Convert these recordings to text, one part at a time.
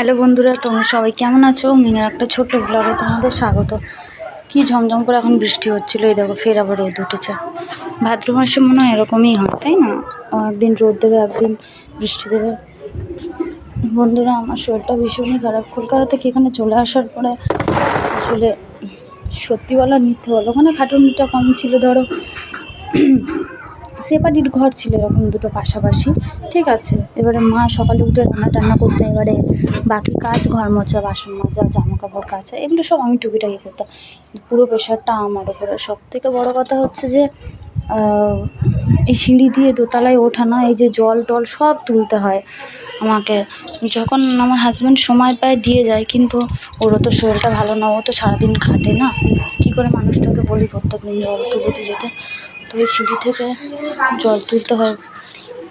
Hello বন্ধুরা, তোমরা সবাই কেমন আছো? মিনার একটা ছোট্ট ব্লগে তোমাদের স্বাগত। কি ঝমঝম করে এখন বৃষ্টি হচ্ছিল, এই দেখো ফের আবার রোদ উঠেছে। ভাদ্র মাসে মনে হয় এরকমই হয়, তাই না? একদিন রোদ দেবে, একদিন বৃষ্টি দেবে। বন্ধুরা, আমার শরীরটা ভীষণই খারাপ। কলকাতা থেকে এখানে চলে আসার পরে আসলে সত্যি বলো মিথ্যে বলো, ওখানে খাটুনিটা কম ছিল, ধরো। সেপারেট ঘর ছিল এরকম দুটো পাশাপাশি। ঠিক আছে, এবারে মা সকালে উঠে রান্না টান্না করতো এবারে বাকি কাজ ঘর মোছা, বাসন মাজা জামা কাপড় কাচা, এগুলো সব আমি টুকিটাকি করতাম। পুরো প্রেশারটা আমার ওপরে সব থেকে বড়ো কথা হচ্ছে যে এই সিঁড়ি দিয়ে দোতলায় ওঠা না এই যে জল টল সব তুলতে হয় আমাকে। যখন আমার হাজব্যান্ড সময় পায় দিয়ে যায়, কিন্তু ওরও তো শরীরটা ভালো না, ও তো সারাদিন খাটে না। কী করে মানুষটাকে বলি প্রত্যেক দিন জল তুলতে যেতে? তো ওই সিঁড়ি থেকে জল তুলতে হয়।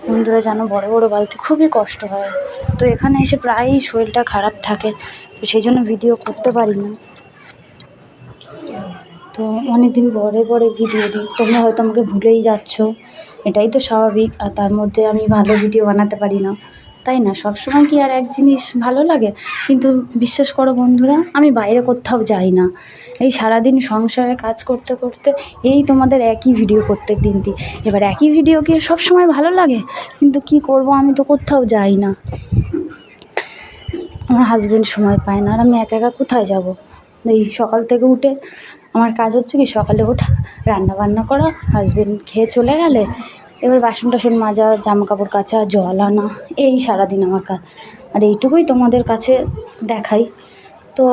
বন্ধুরা জানো, বড় বড় বালতি খুবই কষ্ট হয়। তো এখানে এসে প্রায়ই শরীরটা খারাপ থাকে। তো সেই জন্য ভিডিও করতে পারি না। তো অনেক দিন পরে পরে ভিডিও দিই। তোমরা হয়তো আমাকে ভুলেই যাচ্ছ। এটাই তো স্বাভাবিক। আর তার মধ্যে আমি ভালো ভিডিও বানাতে পারি না। তাই না? সবসময় কি আর এক জিনিস ভালো লাগে? কিন্তু বিশ্বাস করো বন্ধুরা, আমি বাইরে কোথাও যাই না। এই সারাদিন সংসারে কাজ করতে করতে এই তোমাদের একই ভিডিও প্রত্যেক দিন দিই এবার একই ভিডিও কি সবসময় ভালো লাগে? কিন্তু কি করব, আমি তো কোথাও যাই না। আমার হাজব্যান্ড সময় পায় না, আর আমি একা একা কোথায় যাব? এই সকাল থেকে উঠে আমার কাজ হচ্ছে কি, সকালে ওঠা রান্না বান্না করা হাজব্যান্ড খেয়ে চলে গেলে এবার বাসন টাসন মাজা জামা কাপড় কাচা, জল আনা, এই সারাদিন আমার কাজ। আর এইটুকুই তোমাদের কাছে দেখাই। তো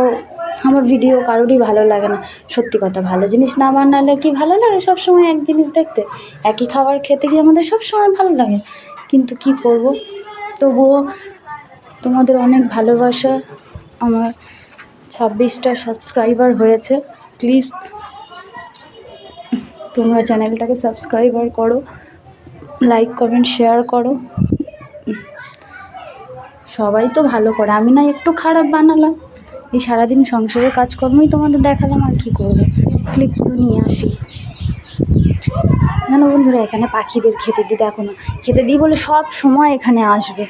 আমার ভিডিও কারোরই ভালো লাগে না। সত্যি কথা, ভালো জিনিস না বানালে কি ভালো লাগে সব সময় এক জিনিস দেখতে? একই খাবার খেতে কি আমাদের সব সময় ভালো লাগে। কিন্তু কি করব? তবুও তোমাদের অনেক ভালোবাসা আমার ছাব্বিশটা সাবস্ক্রাইবার হয়েছে। প্লিজ তোমরা চ্যানেলটাকে সাবস্ক্রাইবার করো। লাইক কমেন্ট শেয়ার করো। সবাই তো ভালো করে। আমি না একটু খারাপ বানালাম। এই সারাদিন সংসারের কাজকর্মই তোমাদের দেখালাম, আর কী করব? ক্লিপগুলো নিয়ে আসি। জানো বন্ধুরা, এখানে পাখিদের খেতে দিই, দেখো না। খেতে দিই বলে সব সময় এখানে আসবে।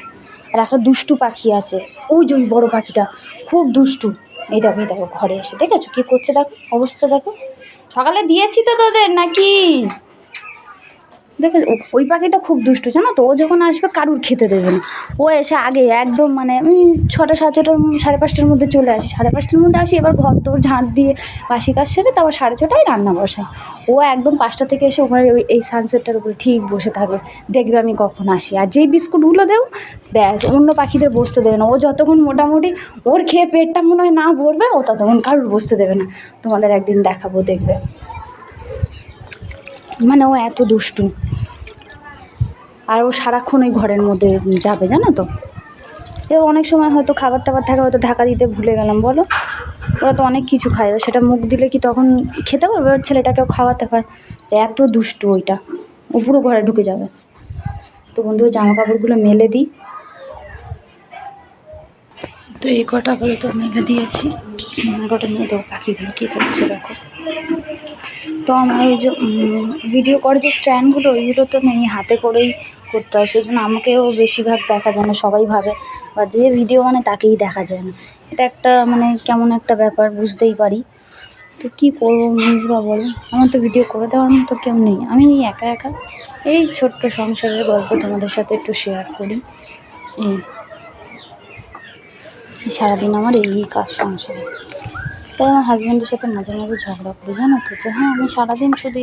আর একটা দুষ্টু পাখি আছে। ওই যে ওই বড়ো পাখিটা, খুব দুষ্টু। এই দেখো এই দেখো, ঘরে এসে। দেখেছ কী করছে? দেখো, অবস্থা দেখো। সকালে দিয়েছি তো তোদের, নাকি? দেখো ওই পাখিটা খুব দুষ্টু, জানো তো? ও যখন আসবে, কারুর খেতে দেবে না। ও এসে আগে একদম মানে ছটা, সাড়ে ছটার সাড়ে পাঁচটার মধ্যে চলে আসি। সাড়ে পাঁচটার মধ্যে আসি, এবার ঘর তোর ঝাঁট দিয়ে বাসি কাজ সেরে তারপর সাড়ে ছটায় রান্না বসাই ও একদম পাঁচটা থেকে এসে ওখানে ওই, এই সানসেটটার উপরে ঠিক বসে থাকবে। দেখবে আমি কখন আসি। আর যেই বিস্কুটগুলো দেও, ব্যাস, অন্য পাখিদের বসতে দেবে না। ও যতক্ষণ মোটামুটি, ওর খেয়ে পেটটা মনে হয় না ভরবে, ও ততক্ষণ কারুর বসতে দেবে না। তোমাদের একদিন দেখাবো, দেখবে। মানে ও এত দুষ্টু। আর ও সারাক্ষণ ওই ঘরের মধ্যে যাবে, জানো তো? এবার অনেক সময় হয়তো খাবার টাবার থাকে, হয়তো ঢাকা দিতে ভুলে গেলাম, বলো? ওরা তো অনেক কিছু খায়, এবার সেটা মুখ দিলে কি তখন খেতে পারবে? এবার ছেলেটাকেও খাওয়াতে হয়। এত দুষ্টু ওইটা। ও পুরো ঘরে ঢুকে যাবে। তো বন্ধু জামা কাপড়গুলো মেলে দিই। তো এই কটা করে তো মেলে দিয়েছি। এই নিয়ে দেবো পাখিগুলো কী করছে দেখো। তো আমার ওই যে ভিডিও করে যে স্ট্যান্ডগুলো ওইগুলো তো নেই, হাতে করেই করতে হয়। সেই জন্য আমাকেও বেশিরভাগ দেখা যায় না, সবাই ভাবে। বা যে ভিডিও মানে তাকেই দেখা যায় না। এটা একটা মানে কেমন একটা ব্যাপার, বুঝতেই পারি। তো কী করব বন্ধুরা বলো? আমার তো ভিডিও করে দেওয়ার মতো কেউ নেই। আমি একা একা এই ছোট্ট সংসারের গল্প তোমাদের সাথে একটু শেয়ার করি। এই। সারাদিন আমার এই কাজ সংসারে। তাই আমার হাজব্যান্ডের সাথে মাঝে মাঝে ঝগড়া করি, জানো তো? যে হ্যাঁ আমি সারাদিন শুধু